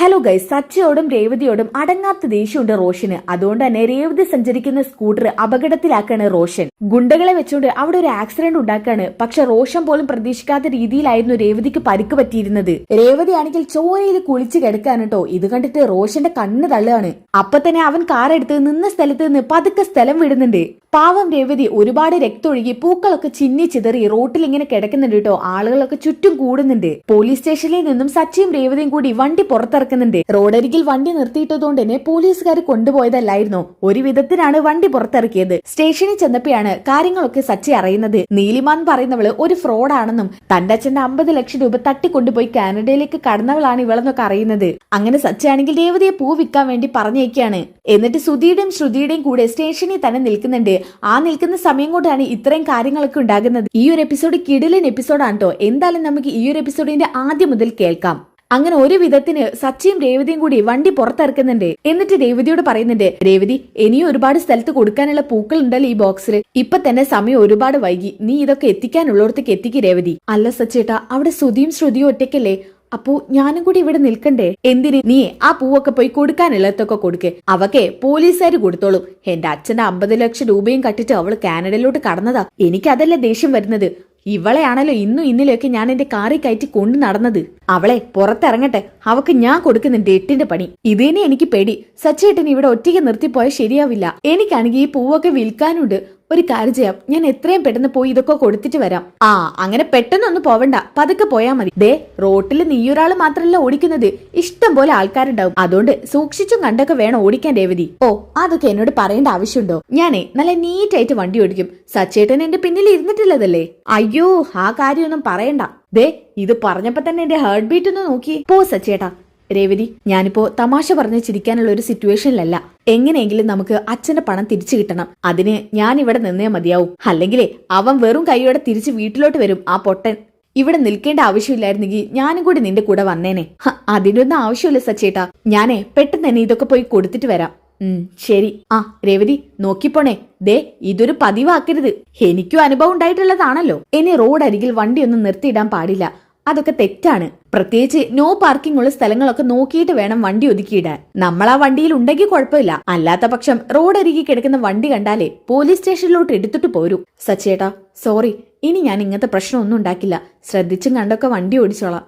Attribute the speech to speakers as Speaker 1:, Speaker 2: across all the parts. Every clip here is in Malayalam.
Speaker 1: ഹലോ ഗൈസ് സച്ചയോടും രേവതിയോടും അടങ്ങാത്ത ദേഷ്യമുണ്ട് റോഷന്. അതുകൊണ്ട് തന്നെ രേവതി സഞ്ചരിക്കുന്ന സ്കൂട്ടർ അപകടത്തിലാക്കാണ് റോഷൻ. ഗുണ്ടകളെ വെച്ചുകൊണ്ട് അവിടെ ഒരു ആക്സിഡന്റ് ഉണ്ടാക്കാണ്. പക്ഷെ റോഷൻ പോലും പ്രതീക്ഷിക്കാത്ത രീതിയിലായിരുന്നു രേവതിക്ക് പരിക്ക് പറ്റിയിരുന്നത്. രേവതി ആണെങ്കിൽ ചോരയിൽ കുളിച്ച് കിടക്കാണ് കേട്ടോ ഇത് കണ്ടിട്ട് റോഷന്റെ കണ്ണ് തള്ളുകയാണ്. അപ്പൊ തന്നെ അവൻ കാർ എടുത്ത് നിന്ന സ്ഥലത്ത് നിന്ന് പതുക്കെ സ്ഥലം വിടുന്നുണ്ട്. പാവം രേവതി ഒരുപാട് രക്തമൊഴുകി പൂക്കളൊക്കെ ചിന്നി ചിതറി റോട്ടിൽ ഇങ്ങനെ കിടക്കുന്നുണ്ട് കേട്ടോ ആളുകളൊക്കെ ചുറ്റും കൂടുന്നുണ്ട്. പോലീസ് സ്റ്റേഷനിൽ നിന്നും സച്ചിയും രേവതിയും കൂടി വണ്ടി പുറത്തിറക്കുന്നുണ്ട് റോഡരികിൽ വണ്ടി നിർത്തിയിട്ടതുകൊണ്ട് തന്നെ പോലീസുകാർ കൊണ്ടുപോയതല്ലായിരുന്നു. ഒരു വിധത്തിലാണ് വണ്ടി പുറത്തിറക്കിയത്. സ്റ്റേഷനിൽ ചെന്നപ്പോഴാണ് കാര്യങ്ങളൊക്കെ സച്ചി അറിയുന്നത്. നീലിമാൻ പറയുന്നവൾ ഒരു ഫ്രോഡാണെന്നും തന്റെ അച്ഛന്റെ അമ്പത് ലക്ഷം രൂപ തട്ടിക്കൊണ്ടുപോയി കാനഡയിലേക്ക് കടന്നവളാണ് ഇവളെന്നൊക്കെ അറിയുന്നത്. അങ്ങനെ സച്ചിയാണെങ്കിൽ രേവതിയെ പൂ വിൽക്കാൻ വേണ്ടി പറഞ്ഞേക്കാണ്. എന്നിട്ട് സുധിയുടെയും ശ്രുതിയുടെയും കൂടെ സ്റ്റേഷനിൽ തന്നെ നിൽക്കുന്നുണ്ട്. ആ നിൽക്കുന്ന സമയം കൊണ്ടാണ് ഇത്രയും കാര്യങ്ങളൊക്കെ ഉണ്ടാകുന്നത്. ഈ ഒരു എപ്പിസോഡ് കിടിലൻ എപ്പിസോഡാണ് കേട്ടോ എന്തായാലും നമുക്ക് ഈ ഒരു എപ്പിസോഡിന്റെ ആദ്യം മുതൽ കേൾക്കാം. അങ്ങനെ ഒരു വിധത്തിന് സച്ചിയും രേവതിയും കൂടി വണ്ടി പുറത്തിറക്കുന്നുണ്ട്. എന്നിട്ട് രേവതിയോട് പറയുന്നുണ്ട് രേവതി ഇനിയും ഒരുപാട് സ്ഥലത്ത് കൊടുക്കാനുള്ള പൂക്കൾ ഉണ്ടല്ലോ ഈ ബോക്സിൽ ഇപ്പൊ തന്നെ സമയം ഒരുപാട് വൈകി. നീ ഇതൊക്കെ എത്തിക്കാനുള്ളടത്തേക്ക് എത്തിക്ക് രേവതി. അല്ല സച്ചേട്ടാ അവിടെ ശ്രുതിയും ശ്രുതിയും ഒറ്റയ്ക്കല്ലേ? അപ്പോ ഞാനും കൂടി ഇവിടെ നിൽക്കണ്ടേ? എന്തിന് നീ ആ പൂവൊക്കെ പോയി കൊടുക്കാനുള്ളതൊക്കെ കൊടുക്കേ. അവക്കെ പോലീസുകാർ കൊടുത്തോളും. എന്റെ അച്ഛന്റെ അമ്പത് ലക്ഷം രൂപയും കട്ടിട്ട് അവൾ കാനഡയിലോട്ട് കടന്നതാ. എനിക്കതല്ല ദേഷ്യം വരുന്നത്. ഇവളെയാണല്ലോ ഇന്നും ഇന്നലെയൊക്കെ ഞാൻ എന്റെ കാറി കയറ്റി കൊണ്ടു നടന്നത്. അവളെ പുറത്തിറങ്ങട്ടെ. അവക്ക് ഞാൻ കൊടുക്കുന്ന എട്ടിന്റെ പണി. ഇതിനെ എനിക്ക് പേടി. സച്ചേട്ടൻ ഇവിടെ ഒറ്റയ്ക്ക് നിർത്തിപ്പോയാൽ ശരിയാവില്ല. എനിക്കാണെങ്കിൽ ഈ പൂവൊക്കെ വിൽക്കാനുണ്ട്. ഒരു കാര്യം ചെയ്യാം. ഞാൻ എത്രയും പെട്ടെന്ന് പോയി ഇതൊക്കെ കൊടുത്തിട്ട് വരാം. ആ അങ്ങനെ പെട്ടെന്നൊന്നും പോവണ്ട. പതുക്കെ പോയാ മതി. ദേ റോട്ടിൽ നീയൊരാൾ മാത്രമല്ല ഓടിക്കുന്നത്. ഇഷ്ടം പോലെ ആൾക്കാരുണ്ടാവും. അതുകൊണ്ട് സൂക്ഷിച്ചും കണ്ടൊക്കെ വേണം ഓടിക്കാൻ രേവതി. ഓ അതൊക്കെ എന്നോട് പറയേണ്ട ആവശ്യമുണ്ടോ? ഞാനേ നല്ല നീറ്റായിട്ട് വണ്ടി ഓടിക്കും. സച്ചേട്ടൻ എന്റെ പിന്നിൽ ഇരുന്നിട്ടില്ലതല്ലേ അയ്യോ ആ കാര്യമൊന്നും പറയണ്ട. ദേ ഇത് പറഞ്ഞപ്പോ തന്നെ എന്റെ ഹാർട്ട് ബീറ്റ് ഒന്ന് നോക്കി. പോ സച്ചേട്ടാ. രേവതി ഞാനിപ്പോ തമാശ പറഞ്ഞ് ചിരിക്കാനുള്ള ഒരു സിറ്റുവേഷനിലല്ല. എങ്ങനെയെങ്കിലും നമുക്ക് അച്ഛന്റെ പണം തിരിച്ചു കിട്ടണം. അതിന് ഞാൻ ഇവിടെ നിന്നേ മതിയാവും. അല്ലെങ്കിലേ അവൻ വെറും കൈയോടെ തിരിച്ച് വീട്ടിലോട്ട് വരും ആ പൊട്ടൻ. ഇവിടെ നിൽക്കേണ്ട ആവശ്യമില്ലായിരുന്നെങ്കിൽ ഞാനും കൂടി നിന്റെ കൂടെ വന്നേനെ. അതിനൊന്നും ആവശ്യമില്ല സച്ചേട്ടാ. ഞാനേ പെട്ടെന്ന് തന്നെ ഇതൊക്കെ പോയി കൊടുത്തിട്ട് വരാം. ഉം ശരി. ആ രേവതി നോക്കിപ്പോണേ. ദേ ഇതൊരു പതിവാക്കരുത്. എനിക്കും അനുഭവം ഉണ്ടായിട്ടുള്ളതാണല്ലോ. ഇനി റോഡ് അരികിൽ വണ്ടിയൊന്നും നിർത്തിയിടാൻ പാടില്ല. അതൊക്കെ തെറ്റാണ്. പ്രത്യേകിച്ച് നോ പാർക്കിംഗ് ഉള്ള സ്ഥലങ്ങളൊക്കെ നോക്കിയിട്ട് വേണം വണ്ടി ഒതുക്കിയിടാൻ. നമ്മൾ ആ വണ്ടിയിൽ ഉണ്ടെങ്കിൽ കുഴപ്പമില്ല. അല്ലാത്ത പക്ഷം റോഡ് അരികെ കിടക്കുന്ന വണ്ടി കണ്ടാലേ പോലീസ് സ്റ്റേഷനിലോട്ട് എടുത്തിട്ട് പോരൂ. സച്ചേട്ടാ സോറി ഇനി ഞാൻ ഇങ്ങനത്തെ പ്രശ്നമൊന്നും ഉണ്ടാക്കില്ല. ശ്രദ്ധിച്ചും കണ്ടൊക്കെ വണ്ടി ഓടിച്ചോളാം.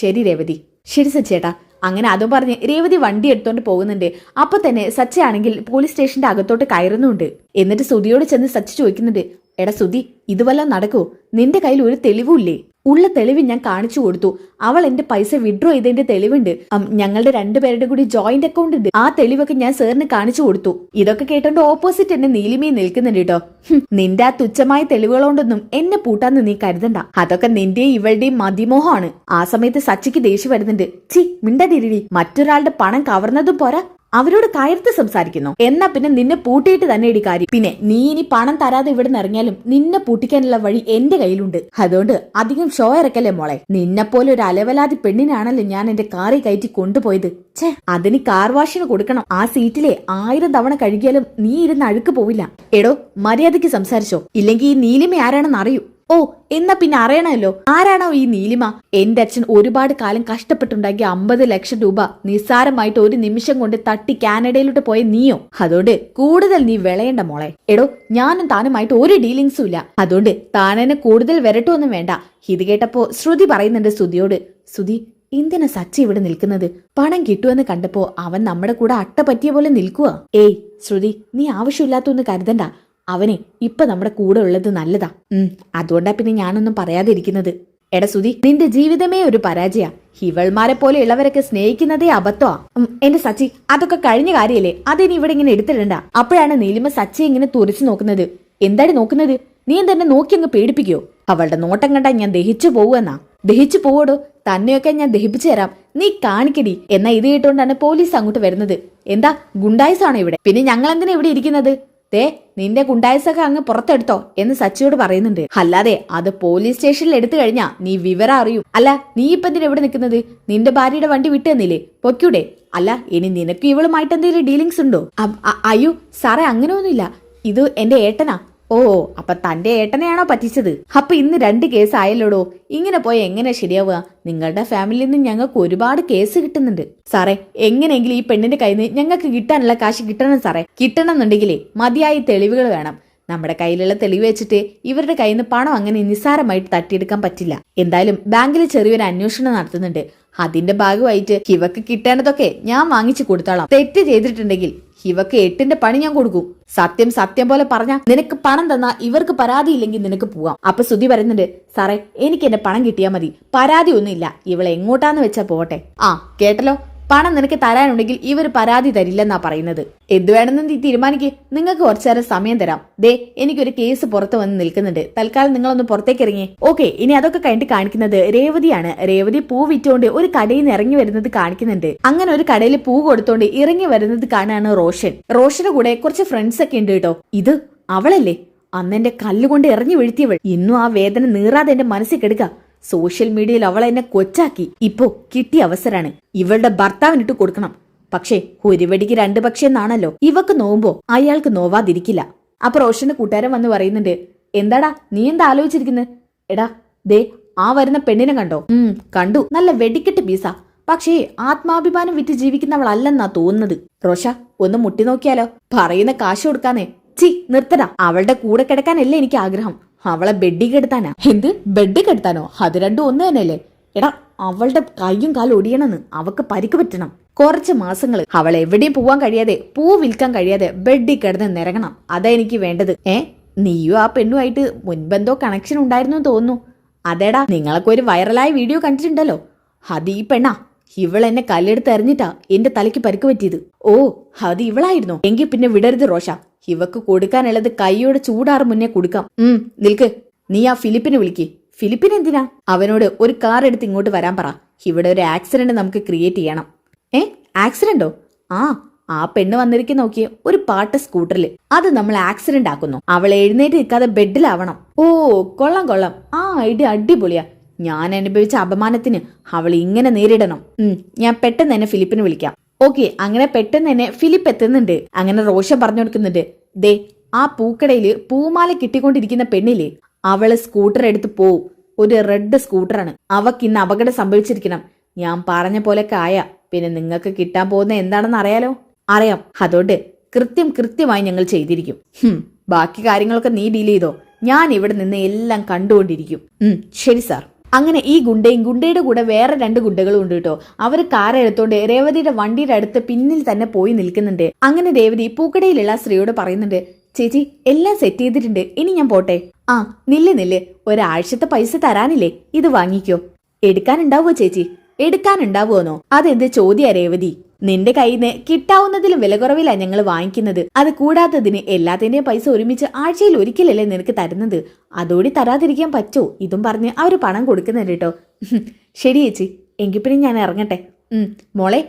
Speaker 1: ശരി രേവതി. ശരി സച്ചേട്ടാ. അങ്ങനെ അതും പറഞ്ഞ് രേവതി വണ്ടി എടുത്തോണ്ട് പോകുന്നുണ്ട്. അപ്പൊ തന്നെ സച്ചയാണെങ്കിൽ പോലീസ് സ്റ്റേഷന്റെ അകത്തോട്ട് കയറുന്നുണ്ട്. എന്നിട്ട് സുധിയോട് ചെന്ന് സച്ച ചോദിക്കുന്നുണ്ട് എടാ സുധി ഇതുവല്ല നടക്കൂ. നിന്റെ കയ്യിൽ ഒരു തെളിവുമില്ലേ? ഉള്ള തെളിവ് ഞാൻ കാണിച്ചു കൊടുത്തു. അവൾ എന്റെ പൈസ വിഡ്രോ ചെയ്തതിന്റെ തെളിവുണ്ട്. ഞങ്ങളുടെ രണ്ടുപേരുടെ കൂടി ജോയിന്റ് അക്കൗണ്ട് ഉണ്ട്. ആ തെളിവൊക്കെ ഞാൻ സാറിന് കാണിച്ചു കൊടുത്തു. ഇതൊക്കെ കേട്ടോണ്ട് ഓപ്പോസിറ്റ് എന്നെ നീലിമേ നിൽക്കുന്നുണ്ട് കേട്ടോ നിന്റെ ആ തുച്ഛമായ തെളിവുകളോണ്ടൊന്നും എന്നെ പൂട്ടാന്ന് നീ കരുതണ്ട. അതൊക്കെ നിന്റെയും ഇവളുടെയും മതിമോഹമാണ്. ആ സമയത്ത് സച്ചിക്ക് ദേഷ്യം വരുന്നുണ്ട്. ചി മിണ്ടതിരി മറ്റൊരാളുടെ പണം കവർന്നതും പോരാ. അവരോട് കയർത്ത് സംസാരിക്കുന്നു. എന്നാ പിന്നെ നിന്നെ പൂട്ടിയിട്ട് തന്നെ ഇടി കാര്യം. പിന്നെ നീ ഇനി പണം തരാതെ ഇവിടെ നിന്ന് ഇറങ്ങിയാലും നിന്നെ പൂട്ടിക്കാനുള്ള വഴി എന്റെ കയ്യിലുണ്ട്. അതുകൊണ്ട് അധികം ഷോ ഇറക്കല്ലേ മോളെ? നിന്നെ പോലെ ഒരു അലവലാതി പെണ്ണിനാണല്ലോ ഞാൻ എന്റെ കാറി കയറ്റി കൊണ്ടുപോയത്. ഛേ അതിന് കാർ വാഷിന് കൊടുക്കണം. ആ സീറ്റിലെ ആയിരം തവണ കഴുകിയാലും നീ ഇരുന്ന് അഴുക്ക് പോവില്ല. എടോ മര്യാദയ്ക്ക് സംസാരിച്ചോ. ഇല്ലെങ്കിൽ ഈ നീലിമ ആരാണെന്ന് അറിയൂ. ഓ എന്നാ പിന്നെ അറിയണമല്ലോ. ആരാണോ ഈ നീലിമ? എന്റെ അച്ഛൻ ഒരുപാട് കാലം കഷ്ടപ്പെട്ടുണ്ടാക്കിയ അമ്പത് ലക്ഷം രൂപ നിസ്സാരമായിട്ട് ഒരു നിമിഷം കൊണ്ട് തട്ടി കാനഡയിലോട്ട് പോയ നീയോ? അതോണ്ട് കൂടുതൽ നീ വിളയേണ്ട മോളെ. എടോ ഞാനും താനുമായിട്ട് ഒരു ഡീലിങ്സും ഇല്ല. അതുകൊണ്ട് താനെന്നെ കൂടുതൽ വരട്ടൊന്നും വേണ്ട. ഇത് കേട്ടപ്പോ ശ്രുതി പറയുന്നുണ്ട് സുതിയോട് ശ്രുതി എന്തിനാ സച്ചി ഇവിടെ നിൽക്കുന്നത്? പണം കിട്ടുമെന്ന് കണ്ടപ്പോ അവൻ നമ്മുടെ കൂടെ അട്ട പറ്റിയ പോലെ നിൽക്കുക ഏയ് ശ്രുതി നീ ആവശ്യമില്ലാത്തൊന്ന് കരുതണ്ട. അവനെ ഇപ്പൊ നമ്മുടെ കൂടെ ഉള്ളത് നല്ലതാ. ഉം അതുകൊണ്ടാ പിന്നെ ഞാനൊന്നും പറയാതിരിക്കുന്നത്. എടാ സുധി നിന്റെ ജീവിതമേ ഒരു പരാജയ. ഹിവൾമാരെ പോലെ ഉള്ളവരൊക്കെ സ്നേഹിക്കുന്നതേ അബദ്ധമാ എന്റെ സച്ചി അതൊക്കെ കഴിഞ്ഞ കാര്യല്ലേ? അതിനി ഇവിടെ ഇങ്ങനെ എടുത്തിടണ്ട. അപ്പോഴാണ് നീലിമ സച്ചി ഇങ്ങനെ തുറച്ചു നോക്കുന്നത്. എന്താണ് നോക്കുന്നത്? നീ തന്നെ നോക്കി അങ്ങ് പേടിപ്പിക്കോ അവളുടെ നോട്ടം കണ്ടാ ഞാൻ ദഹിച്ചു പോവുമെന്നാ ദഹിച്ചു പോവടോ? തന്നെയൊക്കെ ഞാൻ ദഹിപ്പിച്ചു തരാം. നീ കാണിക്കടി. എന്നാ ഇത് കേട്ടോണ്ടാണ് പോലീസ് അങ്ങോട്ട് വരുന്നത്. എന്താ ഗുണ്ടായിസാണോ ഇവിടെ? പിന്നെ ഞങ്ങൾ എന്തിനാ ഇവിടെ ഇരിക്കുന്നത്? ദേ നിന്റെ ഗുണ്ടായസൊക്കെ അങ്ങ് പുറത്തെടുത്തോ എന്ന് സച്ചിയോട് പറയുന്നുണ്ട്. അല്ലാതെ അത് പോലീസ് സ്റ്റേഷനിൽ എടുത്തു കഴിഞ്ഞാ നീ വിവരം അറിയും. അല്ല നീ ഇപ്പൊ എന്തിനാ എവിടെ നിൽക്കുന്നത്? നിന്റെ ഭാര്യയുടെ വണ്ടി വിട്ടു തന്നില്ലേ? പൊക്കൂടെ അല്ല ഇനി നിനക്ക് ഇവളുമായിട്ട് എന്തെങ്കിലും ഡീലിങ്സ് ഉണ്ടോ? അയ്യോ സാറേ അങ്ങനെ ഒന്നുമില്ല ഇത് എന്റെ ഏട്ടനാ. ഓ അപ്പൊ തന്റെ ഏട്ടനെയാണോ പറ്റിച്ചത്? അപ്പൊ ഇന്ന് രണ്ട് കേസ് ആയല്ലോടോ? ഇങ്ങനെ പോയി എങ്ങനെ ശരിയാവുക? നിങ്ങളുടെ ഫാമിലിയിൽ നിന്ന് ഞങ്ങൾക്ക് ഒരുപാട് കേസ് കിട്ടുന്നുണ്ട്. സാറേ എങ്ങനെയെങ്കിലും ഈ പെണ്ണിന്റെ കയ്യിൽ നിന്ന് ഞങ്ങൾക്ക് കിട്ടാനുള്ള കാശ് കിട്ടണം സാറേ. കിട്ടണം എന്നുണ്ടെങ്കിലേ മതിയായ തെളിവുകൾ വേണം. നമ്മുടെ കയ്യിലുള്ള തെളിവ് വെച്ചിട്ട് ഇവരുടെ കയ്യിൽ നിന്ന് പണം അങ്ങനെ നിസ്സാരമായിട്ട് തട്ടിയെടുക്കാൻ പറ്റില്ല. എന്തായാലും ബാങ്കിൽ ചെറിയൊരു അന്വേഷണം നടത്തുന്നുണ്ട്. അതിന്റെ ഭാഗമായിട്ട് ഇവക്ക് കിട്ടേണ്ടതൊക്കെ ഞാൻ വാങ്ങിച്ചു കൊടുത്തോളാം. തെറ്റ് ചെയ്തിട്ടുണ്ടെങ്കിൽ ഹിവക്ക് എട്ടിന്റെ പണി ഞാൻ കൊടുക്കും. സത്യം സത്യം പോലെ പറഞ്ഞ നിനക്ക് പണം തന്നാ ഇവർക്ക് പരാതി ഇല്ലെങ്കിൽ നിനക്ക് പോവാം. അപ്പൊ സുതി പറയുന്നുണ്ട് സാറേ എനിക്ക് എന്റെ പണം കിട്ടിയാൽ മതി. പരാതി ഒന്നുമില്ല. ഇവളെ എങ്ങോട്ടാന്ന് വെച്ചാ പോട്ടെ ആ കേട്ടല്ലോ? പണം നിനക്ക് തരാനുണ്ടെങ്കിൽ ഇവർ പരാതി തരില്ലെന്നാ പറയുന്നത്. എന്ത് വേണമെന്ന് നീ തീരുമാനിക്ക്. നിങ്ങൾക്ക് കുറച്ചേരം സമയം തരാം. ദേ എനിക്കൊരു കേസ് പുറത്ത് വന്ന് നിൽക്കുന്നുണ്ട്. തൽക്കാലം നിങ്ങളൊന്ന് പുറത്തേക്ക് ഇറങ്ങി. ഓക്കെ ഇനി അതൊക്കെ കഴിഞ്ഞിട്ട് കാണിക്കുന്നത് രേവതിയാണ്. രേവതി പൂ വിറ്റുകൊണ്ട് ഒരു കടയിൽ നിന്ന് ഇറങ്ങി വരുന്നത് കാണിക്കുന്നുണ്ട്. അങ്ങനെ ഒരു കടയിൽ പൂ കൊടുത്തോണ്ട് ഇറങ്ങി വരുന്നത് കാണാണ് റോഷൻ. റോഷന്റെ കൂടെ കുറച്ച് ഫ്രണ്ട്സ് ഒക്കെ ഉണ്ട് കേട്ടോ. ഇത് അവളല്ലേ? അന്നെന്റെ കല്ലുകൊണ്ട് ഇറങ്ങി വീഴ്ത്തിയവൾ. ഇന്നും ആ വേദന നീറാതെ എന്റെ മനസ്സിൽ കെടുക്ക. സോഷ്യൽ മീഡിയയിൽ അവൾ എന്നെ കൊച്ചാക്കി. ഇപ്പോ കിട്ടിയ അവസരാണ്. ഇവളുടെ ഭർത്താവിനിട്ട് കൊടുക്കണം. പക്ഷേ ഒരു വെടിക്ക് രണ്ട് പക്ഷേ എന്നാണല്ലോ ഇവക്ക് നോവുമ്പോ അയാൾക്ക് നോവാതിരിക്കില്ല. അപ്പൊ റോഷന്റെ കൂട്ടുകാരൻ വന്ന് പറയുന്നുണ്ട് എന്താടാ നീ എന്താ ആലോചിച്ചിരിക്കുന്നത് എടാ ദേ ആ വരുന്ന പെണ്ണിനെ കണ്ടോ? ഉം കണ്ടു. നല്ല വെടിക്കെട്ട് പീസ. പക്ഷേ ആത്മാഭിമാനം വിറ്റ് ജീവിക്കുന്നവളല്ലെന്നാ തോന്നുന്നത്. റോഷ ഒന്ന് മുട്ടി നോക്കിയാലോ? പറയുന്ന കാശ് കൊടുക്കാനേ ചി നിർത്തടാ. അവളുടെ കൂടെ കിടക്കാനല്ലേ എനിക്ക് ആഗ്രഹം. അവളെ ബെഡി കെടുത്താനാ എന്ത്? ബെഡ് കെടുത്താനോ അത് രണ്ടും ഒന്ന് തന്നെയല്ലേ? എടാ അവളുടെ കയ്യും കാലും ഒടിയണമെന്ന് അവക്ക് പരിക്ക് പറ്റണം. കുറച്ച് മാസങ്ങൾ അവൾ എവിടെയും പോവാൻ കഴിയാതെ പൂ വിൽക്കാൻ കഴിയാതെ ബെഡിൽ കിടന്ന് നിരങ്ങണം. അതാ എനിക്ക് വേണ്ടത്. ഏ? നീയും ആ പെണ്ണുമായിട്ട് മുൻപെന്തോ കണക്ഷൻ ഉണ്ടായിരുന്നു തോന്നുന്നു. അതേടാ നിങ്ങളൊക്കെ ഒരു വൈറലായ വീഡിയോ കണ്ടിട്ടുണ്ടല്ലോ. അത് ഈ പെണ്ണാ. എന്നെ കല്ലെടുത്ത് എറിഞ്ഞിട്ടാ എന്റെ തലയ്ക്ക് പരിക്ക് പറ്റിയത്. ഓ അത് ഇവളായിരുന്നു. എങ്കിൽ പിന്നെ വിടരുത് റോഷ. ഇവക്ക് കൊടുക്കാനുള്ളത് കൈയോട് ചൂടാറ് മുന്നേ കൊടുക്കാം. ഉം നിൽക്ക്. നീ ആ ഫിലിപ്പിനെ വിളിക്ക്. ഫിലിപ്പിന് എന്തിനാ? അവനോട് ഒരു കാർ എടുത്ത് ഇങ്ങോട്ട് വരാൻ പറ. ഇവിടെ ഒരു ആക്സിഡന്റ് നമുക്ക് ക്രിയേറ്റ് ചെയ്യണം. ഏ ആക്സിഡന്റോ ആ ആ പെണ്ണ് വന്നിരിക്കുന്ന നോക്കിയ ഒരു പാട്ട് സ്കൂട്ടറിൽ അത് നമ്മൾ ആക്സിഡന്റ് ആക്കുന്നു. അവൾ എഴുന്നേറ്റ് നിൽക്കാതെ ബെഡിലാവണം. ഓ കൊള്ളാം കൊള്ളാം. ആ ഐഡിയ അടിപൊളിയാ. ഞാൻ അനുഭവിച്ച അപമാനത്തിന് അവൾ ഇങ്ങനെ നേരിടണം. ഞാൻ പെട്ടെന്ന് തന്നെ ഫിലിപ്പിനെ വിളിക്കാം. ഓക്കെ അങ്ങനെ പെട്ടെന്ന് തന്നെ ഫിലിപ്പ് എത്തുന്നുണ്ട്. അങ്ങനെ റോഷൻ പറഞ്ഞു കൊടുക്കുന്നുണ്ട്. ദേ ആ പൂക്കടയിൽ പൂമാല കിട്ടിക്കൊണ്ടിരിക്കുന്ന പെണ്ണില്ലേ? അവൾ സ്കൂട്ടർ എടുത്ത് പോവും. ഒരു റെഡ് സ്കൂട്ടറാണ്. അവക്ക് ഇന്ന് അപകടം സംഭവിച്ചിരിക്കണം. ഞാൻ പറഞ്ഞ പോലെ കായ പിന്നെ നിങ്ങൾക്ക് കിട്ടാൻ പോകുന്ന എന്താണെന്ന് അറിയാലോ? അറിയാം. അതുകൊണ്ട് കൃത്യം കൃത്യമായി ഞങ്ങൾ ചെയ്തിരിക്കും. ബാക്കി കാര്യങ്ങളൊക്കെ നീ ഡീൽ ചെയ്തോ. ഞാൻ ഇവിടെ നിന്ന് എല്ലാം കണ്ടുകൊണ്ടിരിക്കും. ശരി സാർ. അങ്ങനെ ഈ ഗുണ്ടയും ഗുണ്ടയുടെ കൂടെ വേറെ രണ്ട് ഗുണ്ടകളും ഉണ്ട് കേട്ടോ. അവർ കാർ എടുത്തോണ്ട് രേവതിയുടെ വണ്ടിയുടെ അടുത്ത് പിന്നിൽ തന്നെ പോയി നിൽക്കുന്നുണ്ട്. അങ്ങനെ രേവതി പൂക്കടയിലുള്ള സ്ത്രീയോട് പറയുന്നുണ്ട് ചേച്ചി എല്ലാം സെറ്റ് ചെയ്തിട്ടുണ്ട്. ഇനി ഞാൻ പോട്ടെ. ആ നില്ല് നില്ല്. ഒരാഴ്ചത്തെ പൈസ തരാനില്ലേ? ഇത് വാങ്ങിക്കോ. എടുക്കാനുണ്ടാവോ ചേച്ചി? എടുക്കാനുണ്ടാവുമോന്നോ അതെന്ത് ചോദ്യ രേവതി? നിന്റെ കയ്യിൽ നിന്ന് കിട്ടാവുന്നതിലും വില കുറവിലാ ഞങ്ങൾ വാങ്ങിക്കുന്നത്. അത് കൂടാത്തതിന് എല്ലാത്തിന്റെയും പൈസ ഒരുമിച്ച് ആഴ്ചയിൽ ഒരിക്കലല്ലേ നിനക്ക് തരുന്നത്? അതോടി തരാതിരിക്കാൻ പറ്റോ. ഇതും പറഞ്ഞ് അവർ പണം കൊടുക്കുന്നുണ്ട് കേട്ടോ ശരി ചേച്ചി. എങ്കിൽ പിന്നെ ഞാൻ ഇറങ്ങട്ടെ. മോളെ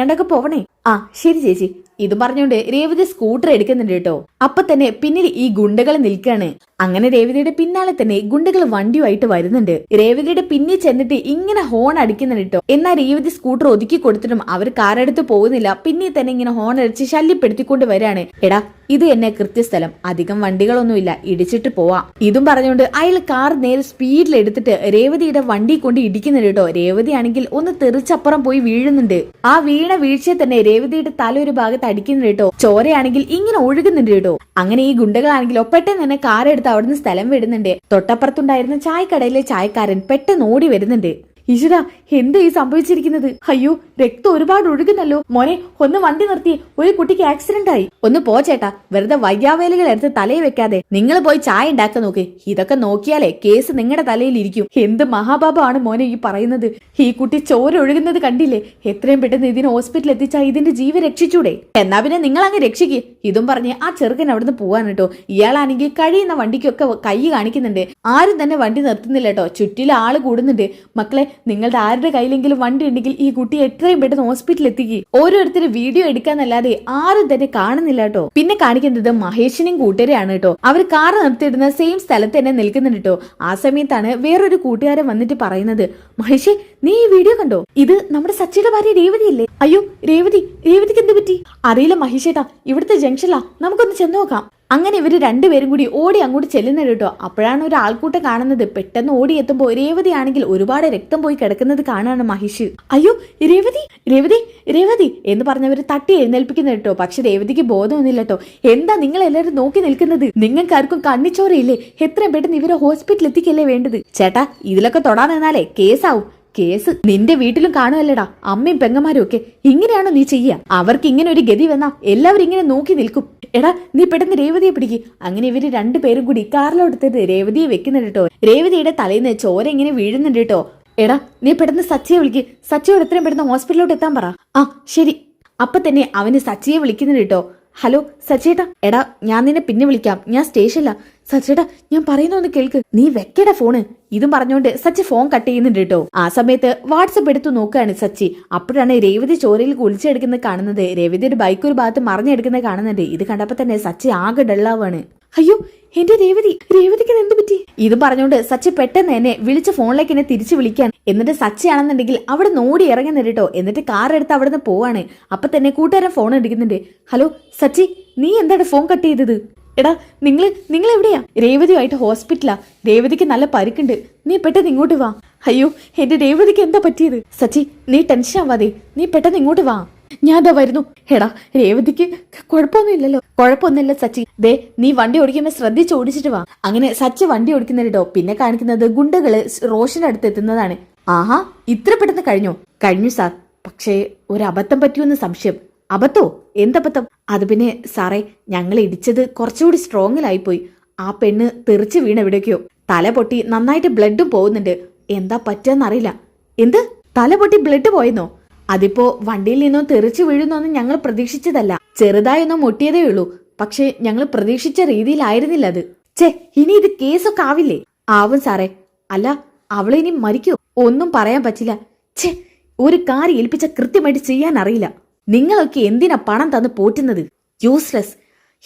Speaker 1: കണ്ടൊക്കെ പോവണേ. ആ ശരി ചേച്ചി. ഇത് പറഞ്ഞുകൊണ്ട് രേവതി സ്കൂട്ടർ എടുക്കുന്നുണ്ട് കേട്ടോ. അപ്പൊ തന്നെ പിന്നിൽ ഈ ഗുണ്ടകൾ നിൽക്കാണ്. അങ്ങനെ രേവതിയുടെ പിന്നാലെ തന്നെ ഗുണ്ടകൾ വണ്ടിയുമായിട്ട് വരുന്നുണ്ട്. രേവതിയുടെ പിന്നിൽ ചെന്നിട്ട് ഇങ്ങനെ ഹോൺ അടിക്കുന്നുണ്ട് കേട്ടോ. എന്നാൽ രേവതി സ്കൂട്ടർ ഒതുക്കി കൊടുത്തിട്ടും അവർ കാറെടുത്ത് പോകുന്നില്ല. പിന്നെ തന്നെ ഇങ്ങനെ ഹോൺ അടിച്ച് ശല്യപ്പെടുത്തിക്കൊണ്ട് വരാണ്. എടാ ഇത് എന്നെ കൃത്യസ്ഥലം. അധികം വണ്ടികളൊന്നുമില്ല ഇടിച്ചിട്ട് പോവാം. ഇതും പറഞ്ഞുകൊണ്ട് അയാൾ കാർ നേരെ സ്പീഡിൽ എടുത്തിട്ട് രേവതിയുടെ വണ്ടി കൊണ്ട് ഇടിക്കുന്നുണ്ട് കേട്ടോ. രേവതി ആണെങ്കിൽ ഒന്ന് തെറിച്ചപ്പുറം പോയി വീഴുന്നുണ്ട്. ആ വീണ വീഴ്ചയെ തന്നെ രേവതിയുടെ തല ഒരു ഭാഗത്ത് അടിക്കുന്നുണ്ട് കേട്ടോ. ചോരയാണെങ്കിൽ ഇങ്ങനെ ഒഴുകുന്നുണ്ട് കേട്ടോ. അങ്ങനെ ഈ ഗുണ്ടകളാണെങ്കിൽ പെട്ടെന്ന് തന്നെ കാർ എടുത്ത് അവിടുന്ന് സ്ഥലം വിടുന്നുണ്ട്. തൊട്ടപ്പുറത്തുണ്ടായിരുന്ന ചായക്കടയിലെ ചായക്കാരൻ പെട്ടെന്ന് ഓടി വരുന്നുണ്ട്. ഈശ്വര എന്താ ഈ സംഭവിച്ചിരിക്കുന്നത്? അയ്യോ രക്തം ഒരുപാട് ഒഴുകുന്നല്ലോ. മോനെ ഒന്ന് വണ്ടി നിർത്തി. ഒരു കുട്ടിക്ക് ആക്സിഡന്റ് ആയി. ഒന്ന് പോ ചേട്ടാ. വെറുതെ വയ്യാവേലുകൾ എടുത്ത് തലയിൽ വെക്കാതെ. നിങ്ങൾ പോയി ചായ ഉണ്ടാക്കാൻ നോക്ക്. ഇതൊക്കെ നോക്കിയാലേ കേസ് നിങ്ങളുടെ തലയിൽ ഇരിക്കും. എന്ത് മഹാബാബാണ് മോനെ ഈ പറയുന്നത്? ഈ കുട്ടി ചോര ഒഴുകുന്നത് കണ്ടില്ലേ? എത്രയും പെട്ടെന്ന് ഇതിന് ഹോസ്പിറ്റലിൽ എത്തിച്ചാ ഇതിന്റെ ജീവൻ രക്ഷിച്ചൂടെ? എന്നാ പിന്നെ നിങ്ങൾ അങ്ങ് രക്ഷിക്ക്. ഇതും പറഞ്ഞ് ആ ചെറുക്കൻ അവിടുന്ന് പോവാൻ കേട്ടോ. ഇയാളാണെങ്കിൽ കഴിയുന്ന വണ്ടിക്കൊക്കെ കൈ കാണിക്കുന്നുണ്ട്. ആരും തന്നെ വണ്ടി നിർത്തുന്നില്ല കേട്ടോ. ചുറ്റിലും ആൾ കൂടുന്നുണ്ട്. മക്കളെ നിങ്ങളുടെ ആരുടെ കയ്യിലെങ്കിലും വണ്ടി ഉണ്ടെങ്കിൽ ഈ കുട്ടി എത്രയും പെട്ടെന്ന് ഹോസ്പിറ്റലിൽ എത്തിക്കുക ഓരോരുത്തരും വീഡിയോ എടുക്കാന്നല്ലാതെ ആരും തന്നെ കാണുന്നില്ല കേട്ടോ പിന്നെ കാണിക്കേണ്ടത് മഹേഷിനെയും കൂട്ടുകാരെയാണ് കേട്ടോ അവർ കാർ നിർത്തിയിടുന്ന സെയിം സ്ഥലത്ത് തന്നെ നിൽക്കുന്നുണ്ട് കേട്ടോ ആ സമയത്താണ് വേറൊരു കൂട്ടുകാരൻ വന്നിട്ട് പറയുന്നത് മഹേഷേ നീ ഈ വീഡിയോ കണ്ടോ? ഇത് നമ്മുടെ സച്ചിയുടെ ഭാര്യ രേവതി അല്ലേ അയ്യോ രേവതി രേവതിക്ക് എന്ത് പറ്റി? അറിയില്ല മഹേഷേട്ടാ ഇവിടുത്തെ ജംഗ്ഷനിലാ നമുക്കൊന്ന് ചെന്ന് നോക്കാം. അങ്ങനെ ഇവർ രണ്ടുപേരും കൂടി ഓടി അങ്ങോട്ട് ചെല്ലുന്നത് കേട്ടോ. അപ്പോഴാണ് ഒരു ആൾക്കൂട്ടം കാണുന്നത്. പെട്ടെന്ന് ഓടി എത്തുമ്പോൾ രേവതി ആണെങ്കിൽ ഒരുപാട് രക്തം പോയി കിടക്കുന്നത് കാണാണ് മഹിഷ്. അയ്യോ രേവതി രേവതി രേവതി എന്ന് പറഞ്ഞവർ തട്ടി എഴുന്നേൽപ്പിക്കുന്നത് കേട്ടോ. പക്ഷെ രേവതിക്ക് ബോധമൊന്നുമില്ല കേട്ടോ. എന്താ നിങ്ങൾ എല്ലാവരും നോക്കി നിൽക്കുന്നത്? നിങ്ങൾക്ക് ആർക്കും കണ്ണിച്ചോറയില്ലേ എത്രയും പെട്ടെന്ന് ഇവരെ ഹോസ്പിറ്റലിൽ എത്തിക്കല്ലേ വേണ്ടത്? ചേട്ടാ ഇതിലൊക്കെ തൊടാൻ നിന്നാലേ കേസാവും. കേസ് നിന്റെ വീട്ടിലും കാണുമല്ലേടാ അമ്മയും പെങ്ങന്മാരും ഒക്കെ. ഇങ്ങനെയാണോ നീ ചെയ്യുക? അവർക്ക് ഇങ്ങനെ ഒരു ഗതി വന്നാ എല്ലാവരും ഇങ്ങനെ നോക്കി നിൽക്കും. എടാ നീ പെട്ടെന്ന് രേവതിയെ പിടിക്ക്. അങ്ങനെ ഇവർ രണ്ടുപേരും കൂടി കാറിലോടുത്തിട്ട് രേവതിയെ വെക്കുന്നുണ്ട് കേട്ടോ രേവതിയുടെ തലേന്ന് ചോര ഇങ്ങനെ വീഴുന്നുണ്ട് കേട്ടോ എടാ നീ പെട്ടെന്ന് സച്ചിയെ വിളിക്ക്. സച്ചിയോട് എത്രയും പെട്ടെന്ന് ഹോസ്പിറ്റലിലോട്ട് എത്താൻ പറ. ആ ശരി. അപ്പൊ തന്നെ അവന് സച്ചിയെ വിളിക്കുന്നുണ്ട് കേട്ടോ ഹലോ സച്ചേട്ടാ എടാ ഞാൻ നിന്നെ പിന്നെ വിളിക്കാം. ഞാൻ സ്റ്റേഷനില. സച്ചേട്ടാ ഞാൻ പറയുന്ന ഒന്ന് കേൾക്ക്. നീ വെക്കട ഫോണ്. ഇതും പറഞ്ഞുകൊണ്ട് സച്ചി ഫോൺ കട്ട് ചെയ്യുന്നുണ്ട് കേട്ടോ. ആ സമയത്ത് വാട്സപ്പ് എടുത്തു നോക്കുകയാണ് സച്ചി അപ്പോഴാണ് രേവതി ചോരയിൽ കുളിച്ചെടുക്കുന്നത് കാണുന്നത്. രേവതിയുടെ ബൈക്ക് ഒരു ഭാഗത്ത് മറിഞ്ഞെടുക്കുന്നത് കാണുന്നുണ്ട്. ഇത് കണ്ടപ്പോ തന്നെ സച്ചി ആകെ ഡള്ളാവാണ് അയ്യോ എന്റെ രേവതി രേവതിക്ക് എന്ത് പറ്റി? ഇത് പറഞ്ഞോണ്ട് സച്ചി പെട്ടെന്ന് എന്നെ വിളിച്ച ഫോണിലേക്ക് എന്നെ തിരിച്ചു വിളിക്കാൻ. എന്നിട്ട് സച്ചയാണെന്നുണ്ടെങ്കിൽ അവിടെ നോടി ഇറങ്ങി കേട്ടോ എന്നിട്ട് കാർ എടുത്ത് അവിടെ നിന്ന് പോവാണ്. അപ്പൊ തന്നെ കൂട്ടുകാരൻ ഫോൺ എടുക്കുന്നുണ്ട്. ഹലോ സച്ചി നീ എന്താണ് ഫോൺ കട്ട് ചെയ്തത്? എടാ നിങ്ങൾ നിങ്ങൾ എവിടെയാ? രേവതിയുമായിട്ട് ഹോസ്പിറ്റലാ രേവതിക്ക് നല്ല പരുക്കുണ്ട്. നീ പെട്ടെന്ന് ഇങ്ങോട്ട് വാ. അയ്യോ എന്റെ രേവതിക്ക് എന്താ പറ്റിയത്? സച്ചി നീ ടെൻഷൻ ആവാതെ. നീ പെട്ടെന്ന് ഇങ്ങോട്ട് വാ. ഞാൻ വരുന്നു. എടാ രേവതിക്ക് കുഴപ്പമൊന്നും ഇല്ലല്ലോ കുഴപ്പമൊന്നുമില്ല സച്ചി. ദേ നീ വണ്ടി ഓടിക്കുമ്പോൾ ശ്രദ്ധിച്ച് ഓടിച്ചിട്ട് വാ. അങ്ങനെ സച്ചി വണ്ടി ഓടിക്കുന്നുണ്ടോ പിന്നെ കാണിക്കുന്നത് ഗുണ്ടകൾ റോഷനടുത്ത് എത്തുന്നതാണ്. ആഹാ ഇത്ര പെട്ടെന്ന് കഴിഞ്ഞോ? കഴിഞ്ഞു സാർ. പക്ഷേ ഒരു അബദ്ധം പറ്റിയൊന്ന് സംശയം. അബദ്ധോ? എന്തബദ്ധം? അത് പിന്നെ സാറേ ഞങ്ങൾ ഇടിച്ചത് കുറച്ചുകൂടി സ്ട്രോങ്ങിലായിപ്പോയി. ആ പെണ്ണ് തെറിച്ച് വീണ് എവിടേക്കോ. തല പൊട്ടി നന്നായിട്ട് ബ്ലഡും പോകുന്നുണ്ട്. എന്താ പറ്റുകയെന്നറിയില്ല എന്ത്? തല പൊട്ടി ബ്ലഡ് പോയെന്നോ? അതിപ്പോ വണ്ടിയിൽ നിന്നോ തെറിച്ചു വീഴുന്നൊന്നും ഞങ്ങൾ പ്രതീക്ഷിച്ചതല്ല. ചെറുതായൊന്നും മുട്ടിയതേ ഉള്ളൂ. പക്ഷേ ഞങ്ങൾ പ്രതീക്ഷിച്ച രീതിയിലായിരുന്നില്ല അത്. ചേ ഇനി ഇത് കേസൊക്കെ ആവില്ലേ? ആവും സാറേ. അല്ല അവളെ ഇനി മരിക്കോ? ഒന്നും പറയാൻ പറ്റില്ല. ഛേ ഒരു കാര്യം ഏൽപ്പിച്ച കൃത്യമായിട്ട് ചെയ്യാൻ അറിയില്ല. നിങ്ങളൊക്കെ എന്തിനാ പണം തന്ന് പോറ്റുന്നത്? യൂസ്ലെസ്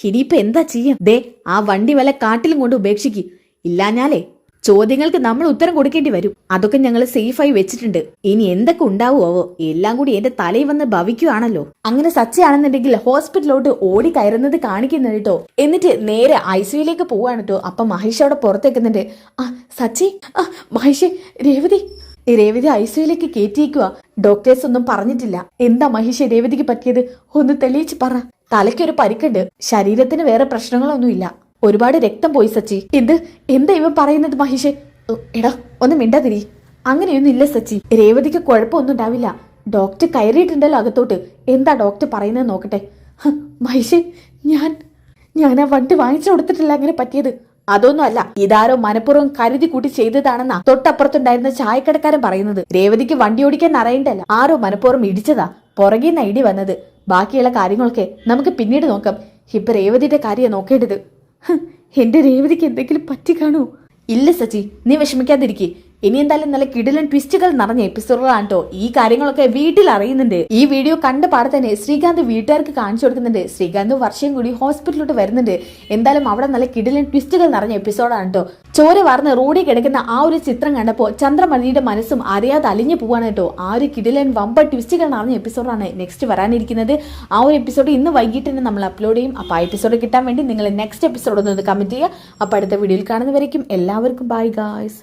Speaker 1: ഇനിയിപ്പോ എന്താ ചെയ്യാം? ദേ ആ വണ്ടി വല്ല കാട്ടിലും കൊണ്ട് ഉപേക്ഷിക്കും. ഇല്ലാഞ്ഞാലേ ചോദ്യങ്ങൾക്ക് നമ്മൾ ഉത്തരം കൊടുക്കേണ്ടി വരും. അതൊക്കെ ഞങ്ങൾ സേഫായി വെച്ചിട്ടുണ്ട്. ഇനി എന്തൊക്കെ ഉണ്ടാവുമോ എല്ലാം കൂടി എന്റെ തലയിൽ വന്ന് ഭവിക്കുവാണല്ലോ. അങ്ങനെ സച്ചയാണെന്നുണ്ടെങ്കിൽ ഹോസ്പിറ്റലിലോട്ട് ഓടി കയറുന്നത് കാണിക്കുന്നുണ്ട് കേട്ടോ. എന്നിട്ട് നേരെ ഐ സിയുയിലേക്ക് പോവാണ് കേട്ടോ. അപ്പൊ മഹേഷ് അവിടെ പുറത്തേക്കുന്നുണ്ട്. ആ സച്ചി ആ മഹേഷ് രേവതി. രേവതി ഐ സിയിലേക്ക് കയറ്റിയേക്കുക ഡോക്ടേഴ്സ് ഒന്നും പറഞ്ഞിട്ടില്ല. എന്താ മഹേഷ് രേവതിക്ക് പറ്റിയത്? ഒന്ന് തെളിയിച്ച് പറ. തലയ്ക്കൊരു പരിക്കുണ്ട്. ശരീരത്തിന് വേറെ പ്രശ്നങ്ങളൊന്നുമില്ല. ഒരുപാട് രക്തം പോയി സച്ചി. എന്ത്? എന്താ ഇവൻ പറയുന്നത് മഹേഷ്? എടാ ഒന്ന് മിണ്ടാതിരി. അങ്ങനെയൊന്നും ഇല്ല സച്ചി. രേവതിക്ക് കുഴപ്പമൊന്നും ഉണ്ടാവില്ല. ഡോക്ടർ കയറിയിട്ടുണ്ടല്ലോ അകത്തോട്ട്. എന്താ ഡോക്ടർ പറയുന്നത് നോക്കട്ടെ. മഹേഷ് ഞാൻ ഞാൻ ആ വണ്ടി വാങ്ങിച്ചു കൊടുത്തിട്ടില്ല അങ്ങനെ പറ്റിയത്? അതൊന്നും അല്ല. ഇതാരോ മനഃപൂർവം കരുതി കൂട്ടി ചെയ്തതാണെന്നാ തൊട്ടപ്പുറത്തുണ്ടായിരുന്ന ചായക്കടക്കാരൻ പറയുന്നത്. രേവതിക്ക് വണ്ടി ഓടിക്കാൻ അറിയണ്ടല്ല. ആരോ മനഃപൂർവം ഇടിച്ചതാ. പുറകിൽ നിന്ന് ഇടി വന്നത്. ബാക്കിയുള്ള കാര്യങ്ങളൊക്കെ നമുക്ക് പിന്നീട് നോക്കാം. ഇപ്പൊ രേവതിയുടെ കാര്യം നോക്കേണ്ടത്. എന്റെ രേവതിക്ക് എന്തെങ്കിലും പറ്റി കാണൂ ഇല്ല സച്ചി നീ വിഷമിക്കാതിരിക്കെ. ഇനി എന്തായാലും നല്ല കിടിലൻ ട്വിസ്റ്റുകൾ നിറഞ്ഞ എപ്പിസോഡുകളാണ് കേട്ടോ ഈ കാര്യങ്ങളൊക്കെ വീട്ടിൽ അറിയുന്നുണ്ട്. ഈ വീഡിയോ കണ്ട പാടെ തന്നെ ശ്രീകാന്ത് വീട്ടുകാർക്ക് കാണിച്ചു കൊടുക്കുന്നുണ്ട്. ശ്രീകാന്ത് വർഷം കൂടി ഹോസ്പിറ്റലിലോട്ട് വരുന്നുണ്ട്. എന്തായാലും അവിടെ നല്ല കിടിലൻ ട്വിസ്റ്റുകൾ നിറഞ്ഞ എപ്പിസോഡാണ് കേട്ടോ ചോര വാർന്ന് റോഡിൽ കിടക്കുന്ന ആ ഒരു ചിത്രം കണ്ടപ്പോൾ ചന്ദ്രമണിയുടെ മനസ്സും അറിയാതെ അലിഞ്ഞു പോവാണ് കേട്ടോ ആ ഒരു കിടിലൻ വമ്പ ട്വിസ്റ്റുകൾ നിറഞ്ഞ എപ്പിസോഡാണ് നെക്സ്റ്റ് വരാനിരിക്കുന്നത്. ആ ഒരു എപ്പിസോഡ് ഇന്ന് വൈകിട്ട് തന്നെ നമ്മൾ അപ്ലോഡ് ചെയ്യും. അപ്പോൾ ആ എപ്പിസോഡ് കിട്ടാൻ വേണ്ടി നിങ്ങൾ നെക്സ്റ്റ് എപ്പിസോഡ് ഒന്ന് കമന്റ് ചെയ്യുക. അപ്പോൾ അടുത്ത വീഡിയോയിൽ കാണുന്നവരേക്കും എല്ലാവർക്കും ബൈ ഗായ്സ്